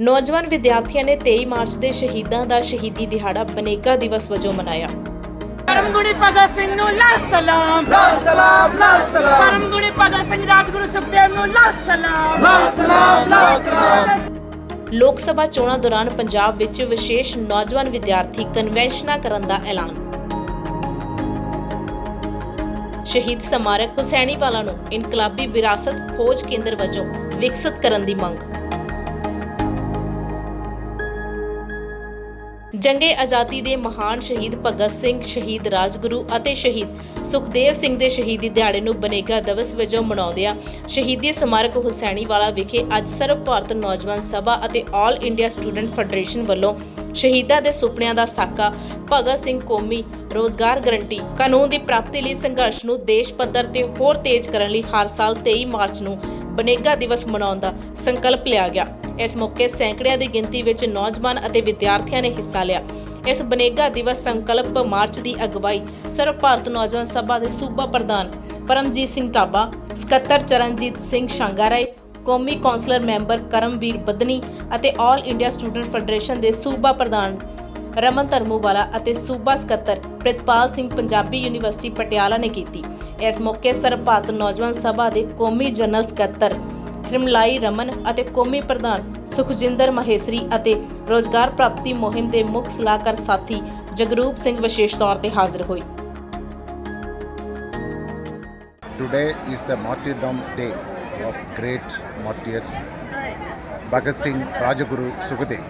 ਨੌਜਵਾਨ ਵਿਦਿਆਰਥੀਆਂ ਨੇ 23 ਮਾਰਚ ਦੇ ਸ਼ਹੀਦਾਂ ਦਾ ਸ਼ਹੀਦੀ ਦਿਹਾੜਾ ਬਨੇਗਾ ਦਿਵਸ ਵਜੋਂ ਮਨਾਇਆ। ਪਰਮਗੁਣੀ ਭਗਤ ਸਿੰਘ ਨੂੰ ਲਾਲ ਸਲਾਮ। ਲਾਲ ਸਲਾਮ ਲਾਲ ਸਲਾਮ। ਪਰਮਗੁਣੀ ਭਗਤ ਸਿੰਘ ਰਾਜਗੁਰੂ ਸੁਖਦੇਵ ਨੂੰ ਲਾਲ ਸਲਾਮ। ਲਾਲ ਸਲਾਮ ਲਾਲ ਸਲਾਮ। ਲੋਕ ਸਭਾ ਚੋਣਾਂ ਦੌਰਾਨ ਪੰਜਾਬ ਵਿੱਚ ਵਿਸ਼ੇਸ਼ ਨੌਜਵਾਨ ਵਿਦਿਆਰਥੀ ਕਨਵੈਨਸ਼ਨਾਂ ਕਰਨ ਦਾ ਐਲਾਨ। ਸ਼ਹੀਦ ਸਮਾਰਕ ਹੁਸੈਨੀਵਾਲਾ ਨੂੰ ਇਨਕਲਾਬੀ ਵਿਰਾਸਤ ਖੋਜ ਕੇਂਦਰ ਵਜੋਂ ਵਿਕਸਿਤ ਕਰਨ ਦੀ ਮੰਗ। ਜੰਗੇ ਆਜ਼ਾਦੀ ਦੇ ਮਹਾਨ ਸ਼ਹੀਦ ਭਗਤ ਸਿੰਘ, ਸ਼ਹੀਦ ਰਾਜਗੁਰੂ ਅਤੇ ਸ਼ਹੀਦ ਸੁਖਦੇਵ ਸਿੰਘ ਦੇ ਸ਼ਹੀਦੀ ਦਿਹਾੜੇ ਨੂੰ ਬਨੇਗਾ ਦਿਵਸ ਵਜੋਂ ਮਨਾਉਂਦਿਆਂ ਸ਼ਹੀਦੀ ਸਮਾਰਕ ਹੁਸੈਣੀਵਾਲਾ ਵਿਖੇ ਅੱਜ ਸਰਬ ਭਾਰਤ ਨੌਜਵਾਨ ਸਭਾ ਅਤੇ ਆਲ ਇੰਡੀਆ ਸਟੂਡੈਂਟ ਫੈਡਰੇਸ਼ਨ ਵੱਲੋਂ ਸ਼ਹੀਦਾਂ ਦੇ ਸੁਪਨਿਆਂ ਦਾ ਸਾਕਾ, ਭਗਤ ਸਿੰਘ ਕੌਮੀ ਰੋਜ਼ਗਾਰ ਗਰੰਟੀ, ਕਾਨੂੰਨ ਦੀ ਪ੍ਰਾਪਤੀ ਲਈ ਸੰਘਰਸ਼ ਨੂੰ ਦੇਸ਼ ਪੱਧਰ ਤੇ ਹੋਰ ਤੇਜ਼ ਕਰਨ ਲਈ ਹਰ ਸਾਲ 23 ਮਾਰਚ ਨੂੰ ਬਨੇਗਾ ਦਿਵਸ ਮਨਾਉਣ ਦਾ ਸੰਕਲਪ ਲਿਆ ਗਿਆ। ਇਸ ਮੌਕੇ ਸੈਂਕੜਿਆਂ ਦੀ ਗਿਣਤੀ ਵਿੱਚ ਨੌਜਵਾਨ ਅਤੇ ਵਿਦਿਆਰਥੀਆਂ ਨੇ ਹਿੱਸਾ ਲਿਆ। ਇਸ ਬਨੇਗਾ ਦਿਵਸ ਸੰਕਲਪ ਮਾਰਚ ਦੀ ਅਗਵਾਈ ਸਰਬ ਭਾਰਤ ਨੌਜਵਾਨ ਸਭਾ ਦੇ ਸੂਬਾ ਪ੍ਰਧਾਨ ਪਰਮਜੀਤ ਸਿੰਘ ਟਾਬਾ ਸਕੱਤਰ ਚਰਨਜੀਤ ਸਿੰਘ ਸ਼ਾਂਗਾਰਾਏ ਕੌਮੀ ਕੌਂਸਲਰ ਮੈਂਬਰ ਕਰਮਵੀਰ ਬਦਨੀ ਅਤੇ ਆਲ ਇੰਡੀਆ ਸਟੂਡੈਂਟ ਫੈਡਰੇਸ਼ਨ ਦੇ ਸੂਬਾ ਪ੍ਰਧਾਨ ਰਮਨ ਧਰਮੂਵਾਲਾ ਅਤੇ ਸੂਬਾ ਸਕੱਤਰ ਪ੍ਰਿਤਪਾਲ ਸਿੰਘ ਪੰਜਾਬੀ ਯੂਨੀਵਰਸਿਟੀ ਪਟਿਆਲਾ ਨੇ ਕੀਤੀ। ਇਸ ਮੌਕੇ ਸਰਬ ਭਾਰਤ ਨੌਜਵਾਨ ਸਭਾ ਦੇ ਕੌਮੀ ਜਨਰਲ ਸਕੱਤਰ ਤ੍ਰਿਮਲਾਈ ਰਮਨ ਅਤੇ ਕੌਮੀ ਪ੍ਰਧਾਨ ਸੁਖਜਿੰਦਰ ਮਹੇਸਰੀ ਅਤੇ ਰੋਜ਼ਗਾਰ ਪ੍ਰਾਪਤੀ ਮੁਹਿੰਮ ਦੇ ਮੁੱਖ ਸਲਾਹਕਾਰ ਸਾਥੀ ਜਗਰੂਪ ਸਿੰਘ ਵਿਸ਼ੇਸ਼ ਤੌਰ ਤੇ ਹਾਜ਼ਰ ਹੋਏ Today is the martyrdom day of great martyrs Bhagat Singh, Rajaguru, Sukhdev.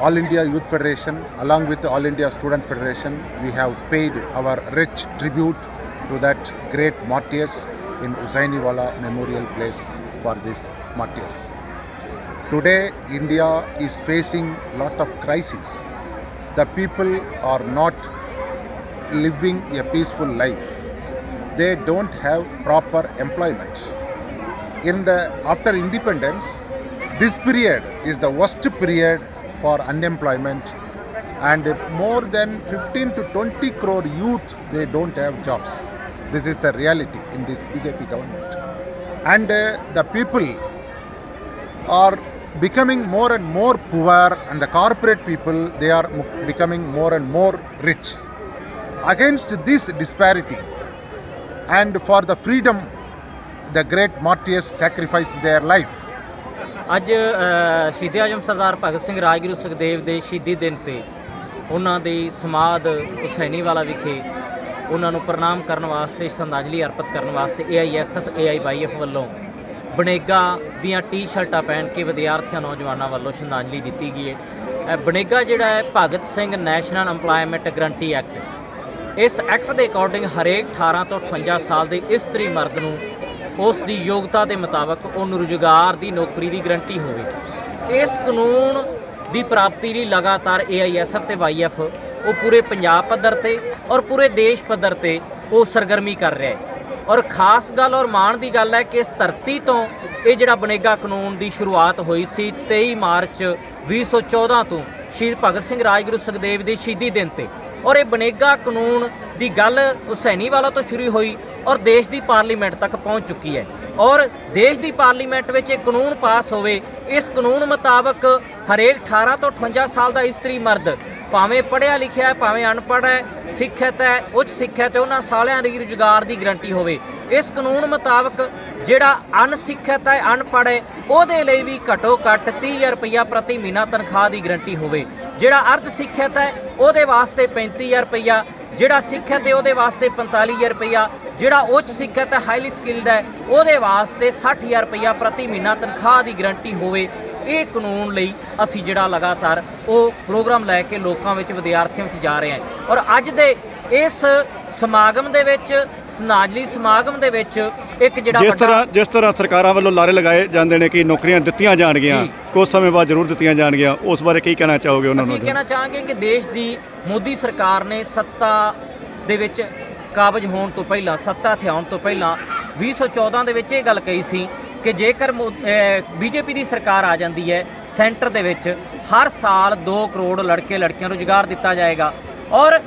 All India Youth Federation, along with the All India Student Federation, we have paid our rich tribute to that great martyrs in Usainiwala Memorial Place for these martyrs. Today, India is facing a lot of crises. The people are not living a peaceful life. They don't have proper employment. In the after independence, this period is the worst period for unemployment, and more than 15 to 20 crore youth they don't have jobs. This is the reality in this BJP government, and uh, the people are becoming more and more poor and the corporate people they are mo- becoming more and more rich against this disparity and for the freedom the great martyrs sacrificed their life ਅੱਜ ਅ, ਸ਼ਹੀਦ ਆਜਮ ਸਰਦਾਰ ਭਗਤ ਸਿੰਘ ਰਾਜਗੁਰੂ ਸੁਖਦੇਵ ਦੇ ਸ਼ਹੀਦੀ ਦਿਨ ਤੇ ਉਹਨਾਂ ਦੀ ਸਮਾਧ ਹੁਸੈਨੀਵਾਲਾ ਵਿਖੇ ਉਹਨਾਂ ਨੂੰ ਪ੍ਰਣਾਮ ਕਰਨ ਵਾਸਤੇ, ਸ਼ਰਧਾਂਜਲੀ ਅਰਪਿਤ ਕਰਨ ਵਾਸਤੇ AISF AIYF ਵੱਲੋਂ ਬਨੇਗਾ ਦੀਆਂ ਟੀ-ਸ਼ਰਟਾਂ ਪਹਿਨ ਕੇ ਵਿਦਿਆਰਥੀਆਂ, ਨੌਜਵਾਨਾਂ ਵੱਲੋਂ ਸ਼ਰਧਾਂਜਲੀ ਦਿੱਤੀ ਗਈ ਹੈ। ਇਹ ਬਨੇਗਾ ਜਿਹੜਾ ਹੈ, Bhagat Singh national EMPLOYMENT guarantee act ਇਸ ਐਕਟ ਦੇ ਅਕੋਰਡਿੰਗ ਹਰੇਕ 18 ਤੋਂ 58 ਸਾਲ ਦੇ ਇਸਤਰੀ ਮਰਦ ਨੂੰ ਉਸ ਦੀ ਯੋਗਤਾ ਦੇ ਮੁਤਾਬਕ ਉਹਨੂੰ ਰੁਜ਼ਗਾਰ ਦੀ ਨੌਕਰੀ ਦੀ ਗਰੰਟੀ ਹੋਵੇ। ਇਸ ਕਾਨੂੰਨ ਦੀ ਪ੍ਰਾਪਤੀ ਲਈ ਲਗਾਤਾਰ AISF ਤੇ YF ਉਹ ਪੂਰੇ ਪੰਜਾਬ ਪੱਧਰ ਤੇ ਔਰ ਪੂਰੇ ਦੇਸ਼ ਪੱਧਰ ਤੇ ਉਹ ਸਰਗਰਮੀ ਕਰ ਰਿਹਾ ਹੈ। ਔਰ ਖਾਸ ਗੱਲ ਔਰ ਮਾਣ ਦੀ ਗੱਲ ਹੈ ਕਿ ਇਸ ਧਰਤੀ ਤੋਂ ਇਹ ਜਿਹੜਾ ਬਨੇਗਾ ਕਾਨੂੰਨ ਦੀ ਸ਼ੁਰੂਆਤ ਹੋਈ ਸੀ 23 ਮਾਰਚ 2014 ਤੋਂ ਸ਼ਹੀਦ ਭਗਤ ਸਿੰਘ ਰਾਜਗੁਰੂ ਸੁਖਦੇਵ ਦੇ ਸ਼ਹੀਦੀ ਦਿਨ ਤੇ। ਔਰ ਇਹ ਬਨੇਗਾ ਕਾਨੂੰਨ ਦੀ ਗੱਲ ਹੁਸੈਨੀਵਾਲਾ ਤੋਂ ਸ਼ੁਰੂ ਹੋਈ ਔਰ ਦੇਸ਼ ਦੀ ਪਾਰਲੀਮੈਂਟ ਤੱਕ ਪਹੁੰਚ ਚੁੱਕੀ ਹੈ। ਔਰ ਦੇਸ਼ ਦੀ ਪਾਰਲੀਮੈਂਟ ਵਿੱਚ ਇਹ ਕਾਨੂੰਨ ਪਾਸ ਹੋਵੇ, ਇਸ ਕਾਨੂੰਨ ਮੁਤਾਬਕ ਹਰੇਕ 18 ਤੋਂ 58 ਸਾਲ ਦਾ ਇਸਤਰੀ ਮਰਦ ਭਾਵੇਂ ਪੜ੍ਹਿਆ ਲਿਖਿਆ ਹੈ, ਭਾਵੇਂ ਅਨਪੜ੍ਹ ਹੈ, ਸਿੱਖਿਅਤ ਹੈ, ਉੱਚ ਸਿੱਖਿਅਤ ਹੈ, ਉਹਨਾਂ ਸਾਲਿਆਂ ਦੀ ਰੁਜ਼ਗਾਰ ਦੀ ਗਰੰਟੀ ਹੋਵੇ। ਇਸ ਕਾਨੂੰਨ ਮੁਤਾਬਕ ਜਿਹੜਾ ਅਨਸਿੱਖਿਅਤ ਹੈ, ਅਨਪੜ੍ਹ ਹੈ, ਉਹਦੇ ਲਈ ਵੀ ਘੱਟੋ ਘੱਟ 30000 ਰੁਪਇਆ ਪ੍ਰਤੀ ਮਹੀਨਾ ਤਨਖਾਹ ਦੀ ਗਰੰਟੀ ਹੋਵੇ। ਜਿਹੜਾ ਅਰਧ ਸਿੱਖਿਅਤ ਹੈ, ਉਹਦੇ ਵਾਸਤੇ 35000 ਰੁਪਇਆ ਜਿਹੜਾ ਸਿੱਖਿਅਤ ਹੈ ਉਹਦੇ ਵਾਸਤੇ 45000 ਰੁਪਇਆ, ਜਿਹੜਾ ਉੱਚ ਸਿੱਖਿਅਤ ਹੈ ਹਾਈਲੀ ਸਕਿਲਡ ਹੈ, ਉਹਦੇ ਵਾਸਤੇ 60000 ਰੁਪਇਆ ਪ੍ਰਤੀ ਮਹੀਨਾ ਤਨਖਾਹ ਦੀ ਗਰੰਟੀ ਹੋਵੇ, ਇਹ ਕਾਨੂੰਨ ਲਈ ਅਸੀਂ ਜਿਹੜਾ ਲਗਾਤਾਰ ਉਹ ਪ੍ਰੋਗਰਾਮ ਲੈ ਕੇ ਲੋਕਾਂ ਵਿੱਚ ਵਿਦਿਆਰਥੀਆਂ ਵਿੱਚ ਜਾ ਰਹੇ ਹਾਂ। ਔਰ ਅੱਜ ਦੇ ਇਸ ਸਮਾਗਮ ਦੇ ਵਿੱਚ ਸਨਾਜਲੀ ਸਮਾਗਮ ਦੇ ਵਿੱਚ ਇੱਕ ਜਿਹੜਾ ਜਿਸ ਤਰ੍ਹਾਂ ਜਿਸ ਤਰ੍ਹਾਂ ਸਰਕਾਰਾਂ ਵੱਲੋਂ ਲਾਰੇ ਲਗਾਏ ਜਾਂਦੇ ਨੇ ਕਿ ਨੌਕਰੀਆਂ ਦਿੱਤੀਆਂ ਜਾਣਗੀਆਂ। ਕੁਝ ਸਮੇਂ ਬਾਅਦ ਜ਼ਰੂਰ ਦਿੱਤੀਆਂ ਜਾਣਗੀਆਂ ਉਸ ਬਾਰੇ ਕੀ ਕਹਿਣਾ ਚਾਹੋਗੇ ਉਹਨਾਂ ਅਸੀਂ ਨੂੰ ਕਹਿਣਾ ਚਾਹਾਂਗੇ ਕਿ ਦੇਸ਼ ਦੀ ਮੋਦੀ ਸਰਕਾਰ ਨੇ ਸੱਤਾ ਦੇ ਵਿੱਚ ਕਾਬਜ ਹੋਣ ਤੋਂ ਪਹਿਲਾਂ ਸੱਤਾ ਤੇ ਆਉਣ ਤੋਂ ਪਹਿਲਾਂ 2014 ਦੇ ਵਿੱਚ ਇਹ ਗੱਲ ਕਹੀ ਸੀ ਕਿ ਜੇਕਰ ਬੀਜੇਪੀ ਦੀ ਸਰਕਾਰ ਆ ਜਾਂਦੀ ਹੈ ਸੈਂਟਰ ਦੇ ਵਿੱਚ ਹਰ ਸਾਲ 2 ਕਰੋੜ ਲੜਕੇ ਲੜਕੀਆਂ ਨੂੰ ਰੁਜ਼ਗਾਰ ਦਿੱਤਾ ਜਾਏਗਾ ਔਰ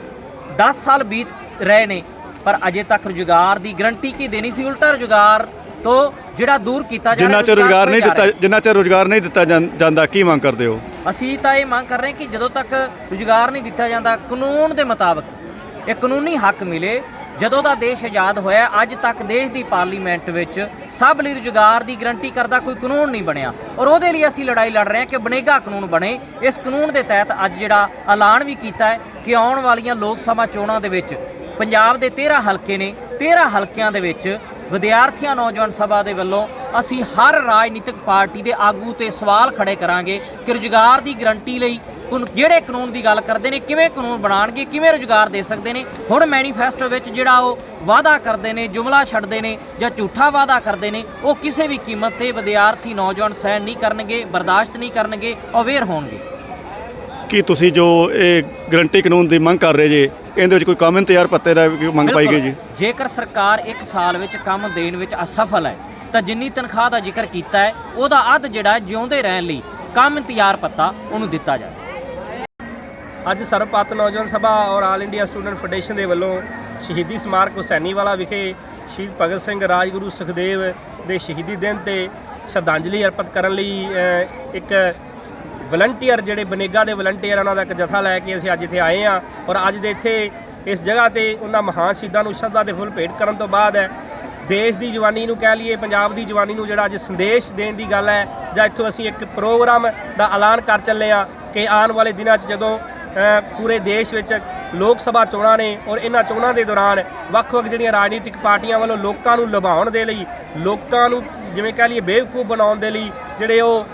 10 ਸਾਲ ਬੀਤ ਰਹੇ ਨੇ ਪਰ ਅਜੇ ਤੱਕ ਰੁਜ਼ਗਾਰ ਦੀ ਗਰੰਟੀ ਕੀ ਦੇਣੀ ਸੀ ਉਲਟਾ ਰੁਜ਼ਗਾਰ ਤੋਂ ਜਿਹੜਾ ਦੂਰ ਕੀਤਾ ਜਾ ਜਿੰਨਾ ਰਿਹਾ, ਚਿਰ ਰੋਜ਼ਗਾਰ ਨਹੀਂ ਦਿੱਤਾ। ਜਿੰਨਾ ਚਿਰ ਰੋਜ਼ਗਾਰ ਨਹੀਂ ਦਿੱਤਾ ਜਾਂਦਾ ਕੀ ਮੰਗ ਕਰਦੇ ਹੋ ਅਸੀਂ ਤਾਂ ਇਹ ਮੰਗ ਕਰ ਰਹੇ ਕਿ ਜਦੋਂ ਤੱਕ ਰੁਜ਼ਗਾਰ ਨਹੀਂ ਦਿੱਤਾ ਜਾਂਦਾ ਕਾਨੂੰਨ ਦੇ ਮੁਤਾਬਕ ਇਹ ਕਾਨੂੰਨੀ ਹੱਕ ਮਿਲੇ ਜਦੋਂ ਦਾ ਦੇਸ਼ ਆਜ਼ਾਦ ਹੋਇਆ, ਅੱਜ ਤੱਕ ਦੇਸ਼ ਦੀ ਪਾਰਲੀਮੈਂਟ ਵਿੱਚ ਸਭ ਲਈ ਰੁਜ਼ਗਾਰ ਦੀ ਗਰੰਟੀ ਕਰਦਾ ਕੋਈ ਕਾਨੂੰਨ ਨਹੀਂ ਬਣਿਆ। ਔਰ ਉਹਦੇ ਲਈ ਅਸੀਂ ਲੜਾਈ ਲੜ ਰਹੇ ਹਾਂ ਕਿ ਬਣੇਗਾ ਕਾਨੂੰਨ ਬਣੇ। ਇਸ ਕਾਨੂੰਨ ਦੇ ਤਹਿਤ ਅੱਜ ਜਿਹੜਾ ਐਲਾਨ ਵੀ ਕੀਤਾ ਹੈ ਕਿ ਆਉਣ ਵਾਲੀਆਂ ਲੋਕ ਸਭਾ ਚੋਣਾਂ ਦੇ ਵਿੱਚ ਪੰਜਾਬ ਦੇ 13 ਹਲਕੇ ਨੇ 13 ਹਲਕਿਆਂ ਦੇ ਵਿੱਚ ਵਿਦਿਆਰਥੀਆਂ ਨੌਜਵਾਨ ਸਭਾ ਦੇ ਵੱਲੋਂ ਅਸੀਂ ਹਰ ਰਾਜਨੀਤਿਕ ਪਾਰਟੀ ਦੇ ਆਗੂ ਤੇ ਸਵਾਲ ਖੜੇ ਕਰਾਂਗੇ ਕਿ ਰੁਜ਼ਗਾਰ ਦੀ ਗਰੰਟੀ ਲਈ ਕਾਨੂੰਨ- ਜਿਹੜੇ ਕਾਨੂੰਨ ਦੀ ਗੱਲ ਕਰਦੇ ਨੇ, ਕਿਵੇਂ ਕਾਨੂੰਨ ਬਣਾਉਣਗੇ, ਕਿਵੇਂ ਰੁਜ਼ਗਾਰ ਦੇ ਸਕਦੇ ਨੇ। ਹੁਣ ਮੈਨੀਫੈਸਟੋ ਵਿੱਚ ਜਿਹੜਾ ਉਹ ਵਾਅਦਾ ਕਰਦੇ ਨੇ, ਜੁਮਲਾ ਛੱਡਦੇ ਨੇ ਜਾਂ ਝੂਠਾ ਵਾਅਦਾ ਕਰਦੇ ਨੇ, ਉਹ ਕਿਸੇ ਵੀ ਕੀਮਤ ਤੇ ਵਿਦਿਆਰਥੀ ਨੌਜਵਾਨ ਸਹਿਣ ਨਹੀਂ ਕਰਨਗੇ, ਬਰਦਾਸ਼ਤ ਨਹੀਂ ਕਰਨਗੇ, ਅਵੇਅਰ ਹੋਣਗੇ। ਕੀ ਤੁਸੀਂ ਜੋ ਇਹ ਗਰੰਟੀ ਕਾਨੂੰਨ ਦੀ ਮੰਗ ਕਰ ਰਹੇ ਜੇ ਇਹਦੇ ਵਿੱਚ ਕੋਈ ਕੰਮ ਇੰਤਜ਼ਾਰ ਪੱਤੇ ਦਾ ਮੰਗ ਪਾਈ ਗਈ ਜੀ। ਜੇਕਰ ਸਰਕਾਰ ਇੱਕ ਸਾਲ ਵਿੱਚ ਕੰਮ ਦੇਣ ਵਿੱਚ ਅਸਫਲ ਹੈ ਤਾਂ ਜਿੰਨੀ ਤਨਖਾਹ ਦਾ ਜ਼ਿਕਰ ਕੀਤਾ ਹੈ ਉਹਦਾ ਅੱਧ ਜਿਹੜਾ ਹੈ ਜਿਉਂਦੇ ਰਹਿਣ ਲਈ ਕੰਮ ਇੰਤਜ਼ਾਰ ਪੱਤਾ ਉਹਨੂੰ ਦਿੱਤਾ ਜਾਵੇ ਅੱਜ ਸਰਬ ਭਾਰਤ ਨੌਜਵਾਨ ਸਭਾ ਔਰ ਆਲ ਇੰਡੀਆ ਸਟੂਡੈਂਟ ਫੈਡਰੇਸ਼ਨ ਦੇ ਵੱਲੋਂ ਸ਼ਹੀਦੀ ਸਮਾਰਕ ਹੁਸੈਨੀਵਾਲਾ ਵਿਖੇ ਸ਼ਹੀਦ ਭਗਤ ਸਿੰਘ ਰਾਜਗੁਰੂ ਸੁਖਦੇਵ ਦੇ ਸ਼ਹੀਦੀ ਦਿਨ ਤੇ ਸ਼ਰਧਾਂਜਲੀ ਅਰਪਿਤ ਕਰਨ ਲਈ ਇੱਕ ਵਲੰਟੀਅਰ ਜਿਹੜੇ ਬਨੇਗਾ ਦੇ ਵਲੰਟੀਅਰ ਉਹਨਾਂ ਦਾ ਇੱਕ ਜਥਾ ਲੈ ਕੇ ਅਸੀਂ ਅੱਜ ਇੱਥੇ ਆਏ ਹਾਂ ਔਰ ਅੱਜ ਦੇ ਇੱਥੇ ਇਸ ਜਗ੍ਹਾ ਤੇ ਉਹਨਾਂ ਮਹਾਨ ਸ਼ਹੀਦਾਂ ਨੂੰ ਸ਼ਰਧਾ ਦੇ ਫੁੱਲ ਭੇਟ ਕਰਨ ਤੋਂ ਬਾਅਦ ਹੈ ਦੇਸ਼ ਦੀ ਜਵਾਨੀ ਨੂੰ ਕਹਿ ਲਈਏ, ਪੰਜਾਬ ਦੀ ਜਵਾਨੀ ਨੂੰ ਜਿਹੜਾ ਅੱਜ ਸੰਦੇਸ਼ ਦੇਣ ਦੀ ਗੱਲ ਹੈ, ਜਾਂ ਇੱਥੋਂ ਅਸੀਂ ਇੱਕ ਪ੍ਰੋਗਰਾਮ ਦਾ ਐਲਾਨ ਕਰ ਚੱਲੇ ਹਾਂ ਕਿ ਆਉਣ ਵਾਲੇ ਦਿਨਾਂ 'ਚ ਜਦੋਂ ਪੂਰੇ ਦੇਸ਼ ਵਿੱਚ ਲੋਕ ਸਭਾ ਚੋਣਾਂ ਨੇ ਔਰ ਇਹਨਾਂ ਚੋਣਾਂ ਦੇ ਦੌਰਾਨ ਵੱਖ-ਵੱਖ ਜਿਹੜੀਆਂ ਰਾਜਨੀਤਿਕ ਪਾਰਟੀਆਂ ਵੱਲੋਂ ਲੋਕਾਂ ਨੂੰ ਲੁਭਾਉਣ ਦੇ ਲਈ, ਲੋਕਾਂ ਨੂੰ ਜਿਵੇਂ ਕਹਿ ਲਈਏ ਬੇਵਕੂਫ ਬਣਾਉਣ ਦੇ ਲਈ ਜਿਹੜੇ ਉਹ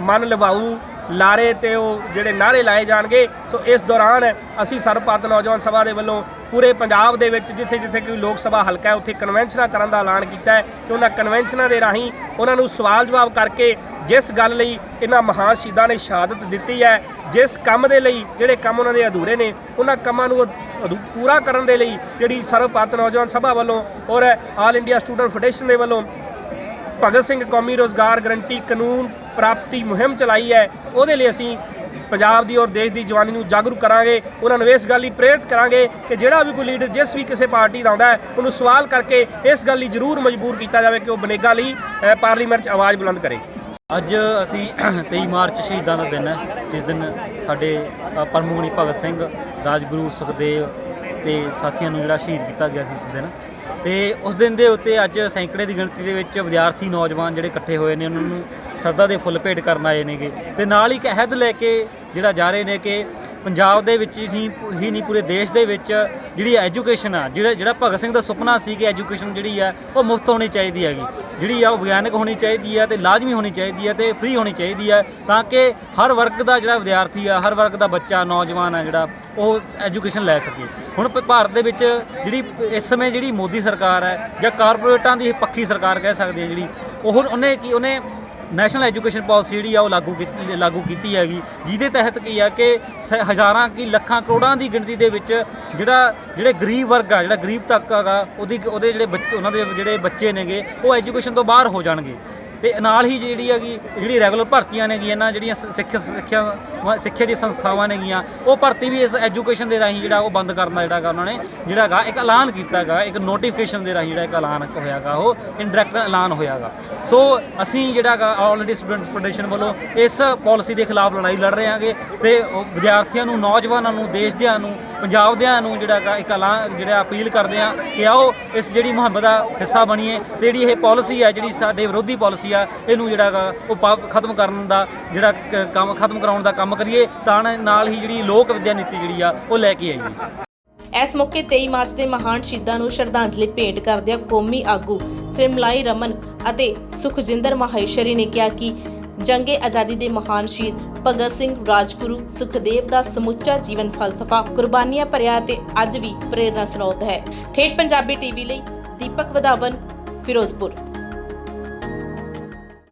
ਮਨ ਲੁਭਾਊ ਲਾਰੇ ਤੇ ਉਹ ਜਿਹੜੇ ਨਾਰੇ ਲਾਏ ਜਾਣਗੇ। ਸੋ ਇਸ ਦੌਰਾਨ ਅਸੀਂ ਸਰਬ ਭਾਰਤ ਨੌਜਵਾਨ ਸਭਾ ਦੇ ਵੱਲੋਂ ਪੂਰੇ ਪੰਜਾਬ ਦੇ ਵਿੱਚ ਜਿੱਥੇ ਜਿੱਥੇ ਕੋਈ ਲੋਕ ਸਭਾ ਹਲਕਾ ਹੈ, ਉੱਥੇ ਕਨਵੈਨਸ਼ਨਾਂ ਕਰਨ ਦਾ ਐਲਾਨ ਕੀਤਾ ਹੈ ਕਿ ਉਹਨਾਂ ਕਨਵੈਨਸ਼ਨਾਂ ਦੇ ਰਾਹੀਂ ਉਹਨਾਂ ਨੂੰ ਸਵਾਲ ਜਵਾਬ ਕਰਕੇ ਜਿਸ ਗੱਲ ਲਈ ਇਹਨਾਂ ਮਹਾਨ ਸ਼ਹੀਦਾਂ ਨੇ ਸ਼ਹਾਦਤ ਦਿੱਤੀ ਹੈ, ਜਿਸ ਕੰਮ ਦੇ ਲਈ ਜਿਹੜੇ ਕੰਮ ਉਹਨਾਂ ਦੇ ਅਧੂਰੇ ਨੇ, ਉਹਨਾਂ ਕੰਮਾਂ ਨੂੰ ਅਧੂ- ਪੂਰਾ ਕਰਨ ਦੇ ਲਈ ਜਿਹੜੀ ਸਰਬ ਭਾਰਤ ਨੌਜਵਾਨ ਸਭਾ ਵੱਲੋਂ ਔਰ ਆਲ ਇੰਡੀਆ ਸਟੂਡੈਂਟ ਫੈਡਰੇਸ਼ਨ ਦੇ ਵੱਲੋਂ ਭਗਤ ਸਿੰਘ ਕੌਮੀ ਰੋਜ਼ਗਾਰ ਗਰੰਟੀ ਕਾਨੂੰਨ ਪ੍ਰਾਪਤੀ ਮੁਹਿੰਮ ਚਲਾਈ ਹੈ ਉਹਦੇ ਲਈ ਅਸੀਂ ਪੰਜਾਬ ਦੀ ਔਰ ਦੇਸ਼ ਦੀ ਜਵਾਨੀ ਨੂੰ ਜਾਗਰੂਕ ਕਰਾਂਗੇ ਉਹਨਾਂ ਨੂੰ ਇਸ ਗੱਲ ਲਈ ਪ੍ਰੇਰਿਤ ਕਰਾਂਗੇ ਕਿ ਜਿਹੜਾ ਵੀ ਕੋਈ ਲੀਡਰ ਜਿਸ ਵੀ ਕਿਸੇ ਪਾਰਟੀ ਦਾ ਆਉਂਦਾ ਹੈ ਉਹਨੂੰ ਸਵਾਲ ਕਰਕੇ ਇਸ ਗੱਲ ਲਈ ਜ਼ਰੂਰ ਮਜਬੂਰ ਕੀਤਾ ਜਾਵੇ ਕਿ ਉਹ ਬਨੇਗਾ ਲਈ ਪਾਰਲੀਮੈਂਟ 'ਚ ਆਵਾਜ਼ ਬੁਲੰਦ ਕਰੇ। ਅੱਜ ਅਸੀਂ 23 ਮਾਰਚ ਸ਼ਹੀਦਾਂ ਦਾ ਦਿਨ ਹੈ ਜਿਸ ਦਿਨ ਸਾਡੇ ਅ, ਪਰਮਗੁਣੀ ਭਗਤ ਸਿੰਘ ਰਾਜਗੁਰੂ ਸੁਖਦੇਵ ਤੇ ਸਾਥੀਆਂ ਨੂੰ ਜਿਹੜਾ ਸ਼ਹੀਦ ਕੀਤਾ ਗਿਆ ਸੀ ਇਸ ਦਿਨ। ਤੇ ਉਸ ਦਿਨ ਦੇ ਉੱਤੇ ਅੱਜ ਸੈਂਕੜੇ ਦੀ ਗਿਣਤੀ ਦੇ ਵਿੱਚ ਵਿਦਿਆਰਥੀ, ਨੌਜਵਾਨ ਜਿਹੜੇ ਇਕੱਠੇ ਹੋਏ ਨੇ, ਉਹਨਾਂ ਨੂੰ ਸ਼ਰਧਾ ਦੇ ਫੁੱਲ ਭੇਟ ਕਰਨ ਆਏ ਨੇਗੇ। ਤੇ ਨਾਲ ਹੀ ਇੱਕ ਅਹਿਦ ਲੈ ਕੇ ਜਿਹੜਾ ਜਾ ਰਹੇ ਨੇ ਕਿ ਪੰਜਾਬ ਦੇ ਵਿੱਚ ਹੀ ਹੀ ਨਹੀਂ, ਪੂਰੇ ਦੇਸ਼ ਦੇ ਵਿੱਚ ਜਿਹੜੀ ਐਜੂਕੇਸ਼ਨ ਆ, ਜਿਹੜਾ ਜਿਹੜਾ ਭਗਤ ਸਿੰਘ ਦਾ ਸੁਪਨਾ ਸੀ ਕਿ ਐਜੂਕੇਸ਼ਨ ਜਿਹੜੀ ਆ, ਉਹ ਮੁਫਤ ਹੋਣੀ ਚਾਹੀਦੀ ਹੈਗੀ। ਜਿਹੜੀ ਆ ਉਹ ਵਿਗਿਆਨਕ ਹੋਣੀ ਚਾਹੀਦੀ ਹੈ ਤੇ ਲਾਜ਼ਮੀ ਹੋਣੀ ਚਾਹੀਦੀ ਹੈ ਤੇ ਫ੍ਰੀ ਹੋਣੀ ਚਾਹੀਦੀ ਹੈ ਤਾਂ ਕਿ ਹਰ ਵਰਗ ਦਾ ਜਿਹੜਾ ਵਿਦਿਆਰਥੀ ਆ, ਹਰ ਵਰਗ ਦਾ ਬੱਚਾ, ਨੌਜਵਾਨ ਆ ਜਿਹੜਾ, ਉਹ ਐਜੂਕੇਸ਼ਨ ਲੈ ਸਕੇ। ਹੁਣ ਭ- ਭਾਰਤ ਦੇ ਵਿੱਚ ਜਿਹੜੀ ਇਸ ਸਮੇਂ ਜਿਹੜੀ ਮੋਦੀ ਸਰਕਾਰ ਹੈ ਜਾਂ ਕਾਰਪੋਰੇਟਾਂ ਦੀ ਪੱਖੀ ਸਰਕਾਰ ਕਹਿ ਸਕਦੇ ਆ ਜਿਹੜੀ, ਉਹ ਉਹਨੇ ਕੀ, ਉਹਨੇ ਨੈਸ਼ਨਲ ਐਜੂਕੇਸ਼ਨ ਪਾਲਿਸੀ ਜਿਹੜੀ ਆ ਉਹ ਲਾਗੂ ਕੀਤੀ ਲਾਗੂ ਕੀਤੀ ਹੈਗੀ। ਜਿਹਦੇ ਤਹਿਤ ਕੀ ਆ ਕਿ ਸ- ਹਜ਼ਾਰਾਂ ਕੀ ਲੱਖਾਂ ਕਰੋੜਾਂ ਦੀ ਗਿਣਤੀ ਦੇ ਵਿੱਚ ਜਿਹੜਾ, ਜਿਹੜੇ ਗਰੀਬ ਵਰਗ ਆ, ਜਿਹੜਾ ਗਰੀਬ ਤਬਕਾ ਹੈਗਾ, ਉਹਦੀ, ਉਹਦੇ ਜਿਹੜੇ ਬੱਚੇ, ਉਹਨਾਂ ਦੇ ਜਿਹੜੇ ਬੱਚੇ ਨੇਗੇ, ਉਹ ਐਜੂਕੇਸ਼ਨ ਤੋਂ ਬਾਹਰ ਹੋ ਜਾਣਗੇ। ਤੇ ਨਾਲ ਹੀ ਜਿਹੜੀ ਹੈਗੀ, ਜਿਹੜੀ ਰੈਗੂਲਰ ਭਰਤੀਆਂ ਨੇਗੀਆਂ ਨਾ ਜਿਹੜੀਆਂ ਸਿੱਖ, ਸਿੱਖਿਆ ਸਿੱਖਿਆ ਸਿੱਖਿਆ ਦੀਆਂ ਸੰਸਥਾਵਾਂ ਨੇਗੀਆਂ, ਉਹ ਭਰਤੀ ਵੀ ਇਸ ਐਜੂਕੇਸ਼ਨ ਦੇ ਰਾਹੀਂ ਜਿਹੜਾ ਉਹ ਬੰਦ ਕਰਨ ਦਾ ਜਿਹੜਾ ਹੈਗਾ ਉਹਨਾਂ ਨੇ ਜਿਹੜਾ ਹੈਗਾ ਇੱਕ ਐਲਾਨ ਕੀਤਾ ਹੈਗਾ ਇੱਕ ਨੋਟੀਫਿਕੇਸ਼ਨ ਦੇ ਰਾਹੀਂ ਜਿਹੜਾ ਇੱਕ ਐਲਾਨ ਹੋਇਆਗਾ ਉਹ ਇਨਡਾਇਰੈਕਟ ਐਲਾਨ ਹੋਇਆਗਾ ਸੋ ਅਸੀਂ ਜਿਹੜਾ ਹੈਗਾ ਆਲ ਇੰਡੀਆ ਸਟੂਡੈਂਟ ਫੈਡਰੇਸ਼ਨ ਵੱਲੋਂ ਇਸ ਪਾਲਿਸੀ ਦੇ ਖਿਲਾਫ ਲੜਾਈ ਲੜ ਰਹੇ ਹਾਂਗੇ ਤੇ ਵਿਦਿਆਰਥੀਆਂ ਨੂੰ, ਨੌਜਵਾਨਾਂ ਨੂੰ ਦੇਸ਼ ਦਿਆਂ ਨੂੰ ਪੰਜਾਬ ਦਿਆਂ ਨੂੰ ਜਿਹੜਾ ਹੈਗਾ ਇੱਕ ਐਲਾਨ, ਜਿਹੜਾ ਅਪੀਲ ਕਰਦੇ ਆ ਕਿ ਆਓ ਇਸ ਜਿਹੜੀ ਮੁਹਿੰਮ ਦਾ ਹਿੱਸਾ ਬਣੀਏ ਤੇ ਜਿਹੜੀ ਇਹ ਪਾਲਿਸੀ ਹੈ, ਜਿਹੜੀ ਸਾਡੇ ਵਿਰੋਧੀ ਪਾਲਿਸੀ ਆ, ਇਹਨੂੰ ਜਿਹੜਾ ਉਹ ਖਤਮ ਕਰਨ ਦਾ ਜਿਹੜਾ ਕੰਮ, ਖਤਮ ਕਰਾਉਣ ਦਾ ਕੰਮ ਕਰੀਏ, ਤਾਂ ਨਾਲ ਹੀ ਜਿਹੜੀ ਲੋਕ ਵਿਦਿਆ ਨੀਤੀ ਜਿਹੜੀ ਆ, ਉਹ ਲੈ ਕੇ ਆਈਏ। ਇਸ ਮੌਕੇ 23 ਮਾਰਚ ਦੇ ਮਹਾਨ ਸ਼ਹੀਦਾਂ ਨੂੰ ਸ਼ਰਧਾਂਜਲੀ ਭੇਂਟ ਕਰਦਿਆਂ ਕੌਮੀ ਆਗੂ ਤ੍ਰਿਮਲਾਈ ਰਮਨ ਅਤੇ ਸੁਖਜਿੰਦਰ ਮਾਹੇਸ਼ਰੀ ਨੇ ਕਿਹਾ ਕਿ ਜੰਗੇ ਆਜ਼ਾਦੀ ਦੇ ਮਹਾਨ ਸ਼ਹੀਦ ਭਗਤ ਸਿੰਘ ਰਾਜਗੁਰੂ ਸੁਖਦੇਵ ਦਾ ਸਮੁੱਚਾ ਜੀਵਨ ਫਲਸਫਾ ਕੁਰਬਾਨੀਆਂ ਭਰਿਆ ਤੇ ਅੱਜ ਵੀ ਪ੍ਰੇਰਨਾ ਸਰੋਤ ਹੈ। ਠੇਠ ਪੰਜਾਬੀ ਟੀਵੀ ਲਈ ਦੀਪਕ ਵਧਾਵਨ, ਫਿਰੋਜ਼ਪੁਰ।